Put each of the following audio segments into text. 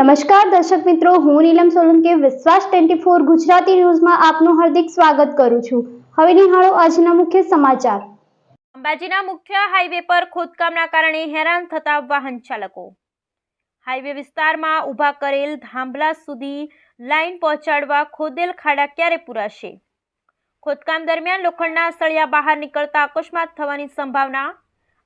નમસ્કાર દર્શક મિત્રો, હું નીલમ સોલંકી, વિશ્વાસ ટ્વેન્ટી ફોર ગુજરાતી ન્યૂઝમાં આપનું હાર્દિક સ્વાગત કરું છું. હવે નિહાળો આજના મુખ્ય સમાચાર. અંબાજીના મુખ્ય હાઈવે પર ખોદકામના કારણે હેરાન થતા વાહન ચાલકો. હાઈવે વિસ્તારમાં ઊભા કરેલ ધાંભલા સુધી લાઈન પહોંચાડવા ખોદેલ ખાડા ક્યારે પૂરાશે? ખોદકામ દરમિયાન લોખંડના સળિયા બહાર નીકળતા અકસ્માત થવાની સંભાવના.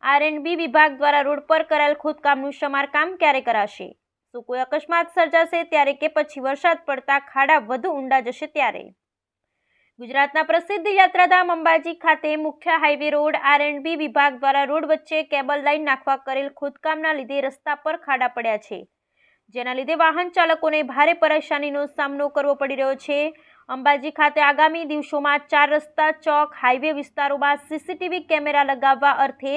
આરએનબી વિભાગ દ્વારા રોડ પર કરાયેલ ખોદકામનું સમારકામ ક્યારે કરાશે? શું કોઈ અકસ્માત સર્જાશે ત્યારે કે પછી વરસાદ પડતા ખાડા વધુ ઊંડા જશે ત્યારે. ગુજરાતના પ્રસિદ્ધ યાત્રાધામ અંબાજી ખાતે મુખ્ય highway road R and B વિભાગ દ્વારા રોડ વચ્ચે કેબલ લાઈન નાખવા કરેલ ખોદકામના લીધે રસ્તા પર ખાડા પડ્યા છે. જેના લીધે વાહન ચાલકોને ભારે પરેશાનીનો સામનો કરવો પડી રહ્યો છે. અંબાજી ખાતે આગામી દિવસોમાં ચાર રસ્તા, ચોક, હાઈવે વિસ્તારોમાં સીસીટીવી કેમેરા લગાવવા અર્થે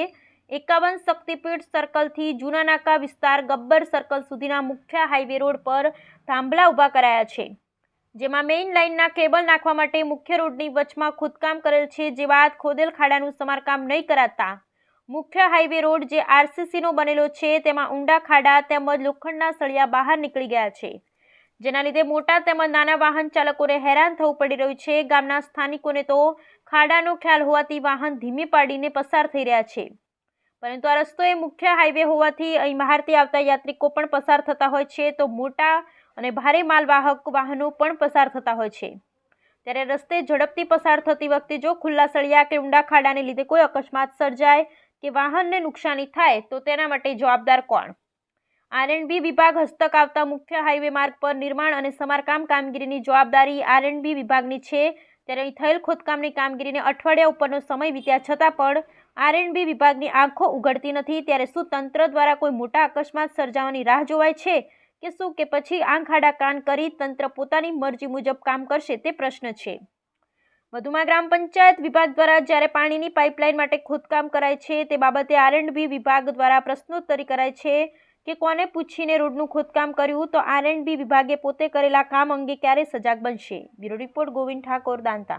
એકાવન શક્તિપીઠ સર્કલથી જૂના નાકા વિસ્તાર ગબ્બર સર્કલ સુધીના મુખ્ય હાઈવે રોડ પર થાંભલા ઊભા કરાયા છે. જેમાં મેઇન લાઇનના કેબલ નાખવા માટે મુખ્ય રોડની વચમાં ખોદકામ કરેલ છે જે બાદ ખોદેલ ખાડાનું સમારકામ નહીં કરાતા. મુખ્ય હાઈવે રોડ જે આરસીસીનો બનેલો છે તેમાં ઊંડા ખાડા તેમજ લોખંડના સળિયા બહાર નીકળી ગયા છે. જેના લીધે મોટા તેમજ નાના વાહન ચાલકોને હેરાન થવું પડી રહ્યું છે. ગામના સ્થાનિકોને તો ખાડાનો ખ્યાલ હોવાથી વાહન ધીમી પાડીને પસાર થઈ રહ્યા છે. પરંતુ આ રસ્તો એ મુખ્ય હાઈવે હોવાથી અહીં બહારથી આવતા યાત્રિકો પણ પસાર થતા હોય છે, તો મોટા અને ભારે માલવાહક વાહનો પણ પસાર થતા હોય છે. ત્યારે રસ્તે ઝડપથી પસાર થતી વખતે જો ખુલ્લા સળિયા કે ઊંડા ખાડાને લીધે કોઈ અકસ્માત સર્જાય કે વાહનને નુકસાની થાય, તો તેના માટે જવાબદાર કોણ? આરએનબી વિભાગ હસ્તક આવતા મુખ્ય હાઈવે માર્ગ પર નિર્માણ અને સમારકામ કામગીરીની જવાબદારી આરએનબી વિભાગની છે. ત્યારે અહીં થયેલ ખોદકામની કામગીરીને અઠવાડિયા ઉપરનો સમય વીત્યા છતાં પણ આરએનબી વિભાગની આંખો ઉઘડતી નથી, ત્યારે શું તંત્ર દ્વારા કોઈ મોટા અકસ્માત સર્જાવાની રાહ જોવાય છે? કે શું કે પછી આંખ આડા કાન કરી તંત્ર પોતાની મરજી મુજબ કામ કરશે તે પ્રશ્ન છે. વધુમાં ગ્રામ પંચાયત વિભાગ દ્વારા જ્યારે પાણીની પાઇપલાઇન માટે ખોદકામ કરાય છે, તે બાબતે આરએનબી વિભાગ દ્વારા પ્રશ્નોત્તરી કરાય છે કે કોને પૂછીને રોડનું ખોદકામ કર્યું, તો આરએનબી વિભાગે પોતે કરેલા કામ અંગે ક્યારે સજાગ બનશે? Bureau report Govind Thakor, Danta.